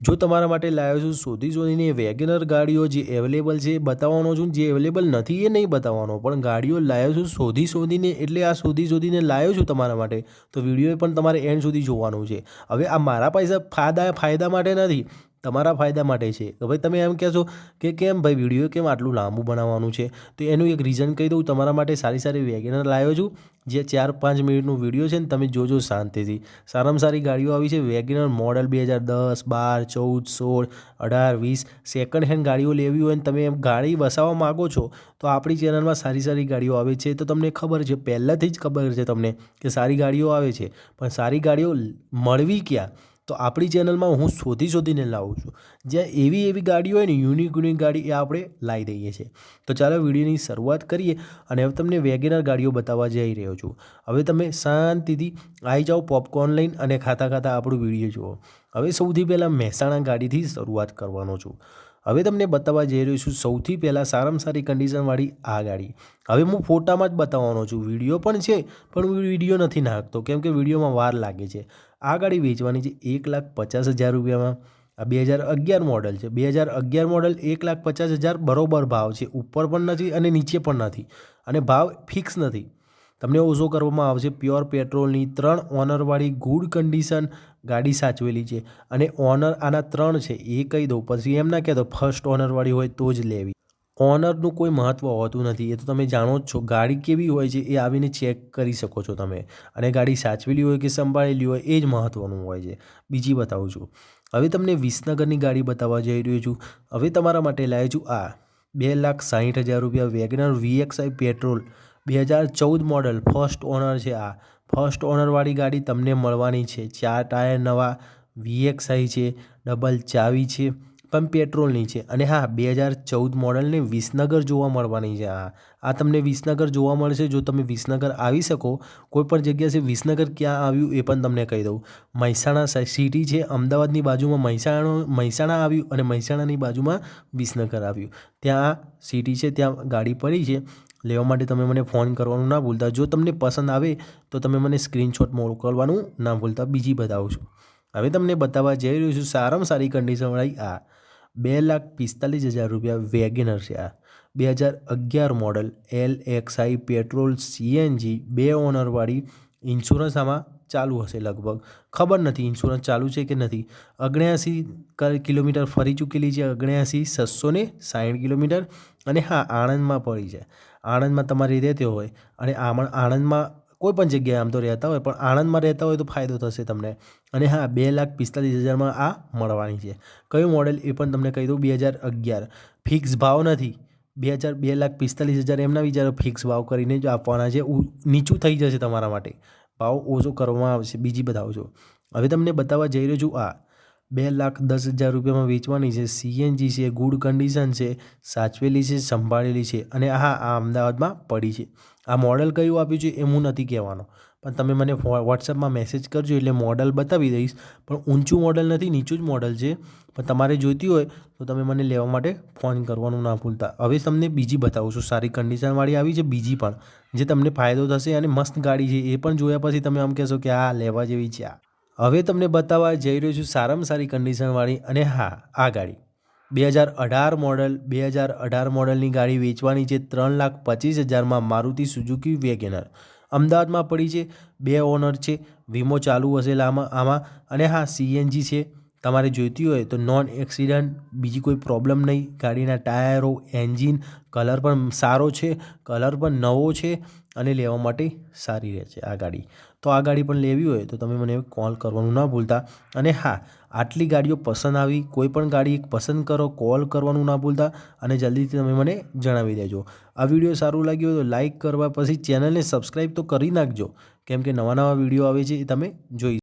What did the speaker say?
જો તમારા માટે લાવ્યો છું શોધી શોધીને વેગેનર ગાડીઓ જે અવેલેબલ છે બતાવવાનો છું, જે અવેલેબલ નથી એ નહીં બતાવવાનો, પણ ગાડીઓ લાવ્યો છું શોધી શોધીને, એટલે આ શોધી શોધીને લાવ્યો છું તમારા માટે, તો વીડિયો પણ તમારે એન્ડ સુધી જોવાનું છે. હવે આ મારા પૈસા ફાયદા ફાયદા માટે નથી તમારા ફાયદા માટે છે. કે ભાઈ તમે એમ કહેશો કે કેમ ભાઈ વીડિયો કેમ આટલું લાંબુ બનાવવાનું છે? તો એનું એક રીઝન કહી દઉં, તમારા માટે સારી સારી વેગેનર લાવ્યો છું, જે ચાર પાંચ મિનિટનું વીડિયો છે ને તમે જોજો શાંતિથી. સારામાં સારી ગાડીઓ આવી છે વેગેનર મોડલ બે હજાર દસ, બાર, ચૌદ, સોળ, અઢાર, વીસ સેકન્ડ હેન્ડ ગાડીઓ લેવી હોય ને તમે એમ ગાડી વસાવવા માગો છો, તો આપણી ચેનલમાં સારી સારી ગાડીઓ આવે છે. તો તમને ખબર છે, પહેલાંથી જ ખબર છે તમને કે સારી ગાડીઓ આવે છે. પણ સારી ગાડીઓ મળવી ક્યાં? તો આપણી ચેનલમાં હું શોધી શોધીને લાવું છું. જ્યાં એવી એવી ગાડીઓ હોય ને યુનિક યુનિક ગાડી એ આપણે લાવી દઈએ છીએ. તો ચાલો વિડીયોની શરૂઆત કરીએ અને હવે તમને વેગેનર ગાડીઓ બતાવવા જઈ રહ્યો છું. હવે તમે શાંતિથી આવી જાઓ પોપકોર્ન લઈને અને ખાતા ખાતા આપણું વીડિયો જુઓ. હવે સૌથી પહેલાં મહેસાણા ગાડીથી શરૂઆત કરવાનો છું. હવે તમને બતાવવા જઈ રહ્યો છું સૌથી પહેલાં સારામાં સારી કન્ડિશનવાળી આ ગાડી. હવે હું ફોટામાં જ બતાવવાનો છું. વીડિયો પણ છે, પણ હું વીડિયો નથી નાખતો, કેમ કે વિડીયોમાં વાર લાગે છે. આ ગાડી વેચવાની છે એક લાખ પચાસ હજાર રૂપિયામાં. આ બે હજાર અગિયાર મોડલ છે. બે હજાર અગિયાર મોડલ એક લાખ પચાસ હજાર બરોબર ભાવ છે. ઉપર પણ નથી અને નીચે પણ નથી. અને ભાવ ફિક્સ નથી. તમને ઓછો કરવામાં આવશે પ્યોર પેટ્રોલની ત્રણ ઓનરવાળી ગુડ કન્ડિશન ગાડી સાચવેલી છે અને ઓનર આના ત્રણ છે, એ કહી દઉં. પછી એમ ના કહેતો ફર્સ્ટ ઓનરવાળી હોય તો જ લેવી. ઓનરનું કોઈ મહત્ત્વ હોતું નથી, એ તો તમે જાણો જ છો. ગાડી કેવી હોય છે એ આવીને ચેક કરી શકો છો તમે. અને ગાડી સાચવેલી હોય કે સંભાળેલી હોય એ જ મહત્ત્વનું હોય છે. બીજી બતાવું છું. હવે તમને વિસનગરની ગાડી બતાવવા જઈ રહ્યો છું. હવે તમારા માટે લાવ્યો છું આ બે લાખ સાહીઠ હજાર રૂપિયા વેગનર વીએક્સઆઈ પેટ્રોલ બે હજાર ચૌદ મોડલ ફર્સ્ટ ઓનર છે આ. ફર્સ્ટ ઓનરવાળી ગાડી તમને મળવાની છે. ચાર ટાયર નવા વીએક્સઆઈ છે, ડબલ ચાવી છે, પણ પેટ્રોલની છે. અને હા, બે હજાર ચૌદ મોડલને વિસનગર જોવા મળવાની છે આ. આ તમને વિસનગર જોવા મળશે. જો તમે વિસનગર આવી શકો, કોઈપણ જગ્યા છે વિસનગર ક્યાં આવ્યું એ પણ તમને કહી દઉં. મહેસાણા સિટી છે, અમદાવાદની બાજુમાં મહેસાણા મહેસાણા આવ્યું અને મહેસાણાની બાજુમાં વિસનગર આવ્યું. ત્યાં સિટી છે, ત્યાં ગાડી પડી છે. લેવા માટે તમે મને ફોન કરવાનું ના ભૂલતા. જો તમને પસંદ આવે તો તમે મને સ્ક્રીનશોટ મોકલવાનું ના ભૂલતા. બીજી બતાવું છું. હવે તમને બતાવવા જઈ રહ્યું છું સારામાં સારી કન્ડિશનવાળી આ બે લાખ પિસ્તાલીસ હજાર રૂપિયા વેગેનર છે આ. બે હજાર અગિયાર model L XI petrol CNG બે ઓનરવાળી ઇન્સ્યોરન્સ આમાં ચાલુ હશે લગભગ. ખબર નથી ઇન્સ્યોરન્સ ચાલુ છે કે નથી. અગણ્યાસી કિલોમીટર ફરી ચૂકેલી છે, અગણ્યાસી છસો ને સાઠ કિલોમીટર. અને હા, આણંદમાં પડી છે. આણંદમાં તમારે રહેતી હોય અને આણંદમાં કોઈ પણ જગ્યાએ આમ તો રહેતા હોય, પણ આણંદમાં રહેતા હોય તો ફાયદો થશે તમને. અને હા, બે લાખ પિસ્તાલીસ હજારમાં આ મળવાની છે. કયું મોડેલ એ પણ તમને કહી દઉં, બે હજાર અગિયાર. ફિક્સ ભાવ નથી. બે હજાર, બે લાખ પિસ્તાલીસ હજાર એમના વિચારો ફિક્સ ભાવ કરીને જ આપવાના છે. નીચું થઈ જશે તમારા માટે. ભાવ ઓછો કરવામાં આવશે. બીજી બતાવજો હવે તમને બતાવવા જઈ રહ્યો છું આ. બે લાખ દસ હજાર રૂપિયામાં વેચવાની છે. સીએનજી છે, ગુડ કન્ડિશન છે, સાચવેલી છે, સંભાળેલી છે અને હા આ અમદાવાદમાં પડી છે. આ મોડલ કયું આપ્યું છે એ હું નથી કહેવાનો. પણ તમે મને વોટ્સઅપમાં મેસેજ કરજો, એટલે મોડલ બતાવી દઈશ. પણ ઊંચું મોડલ નથી, નીચું જ મોડલ છે. પણ તમારે જોઈતી હોય, તો તમે મને લેવા માટે ફોન કરવાનું ના ભૂલતા. હવે તમને બીજી બતાવું છું. સારી કન્ડિશનવાળી આવી છે, બીજી પણ. જે તમને ફાયદો થશે અને મસ્ત ગાડી છે, એ પણ જોયા પછી તમે આમ કહેશો કે આ લેવા જેવી છે આ. હવે તમને બતાવવા જઈ રહ્યો છું સારામાં સારી કન્ડિશનવાળી અને હા, આ ગાડી. બે હજાર અઢાર મોડલ બે હજાર અઢાર મોડલની ગાડી વેચવાની છે ત્રણ લાખ પચીસ હજારમાં મારુતિ સુઝુકી વેગેનર અમદાવાદમાં પડી છે. બે ઓનર છે. વીમો ચાલુ હશે આમાં આમાં. અને હા, સીએનજી છે. તમારે જોઈતી હોય તો નોન એક્સિડન્ટ બીજી કોઈ પ્રોબ્લેમ નહીં. ગાડીના ટાયરો એન્જિન કલર પણ સારો છે કલર પણ નવો છે અને લેવા માટે સારી રહે છે આ ગાડી. તો આ ગાડી પણ લેવી હોય તો તમે મને કોલ કરવાનું ના ભૂલતા. અને હા, આટલી ગાડીઓ પસંદ આવી, કોઈ પણ ગાડી પસંદ કરો કોલ કરવાનું ના ભૂલતા અને જલ્દીથી તમે મને જણાવી દેજો. આ વીડિયો સારું લાગ્યું હોય તો લાઇક કરવા પછી ચેનલને સબસ્ક્રાઈબ તો કરી નાખજો. કેમ કે નવા નવા વીડિયો આવે છે એ તમે જોઈ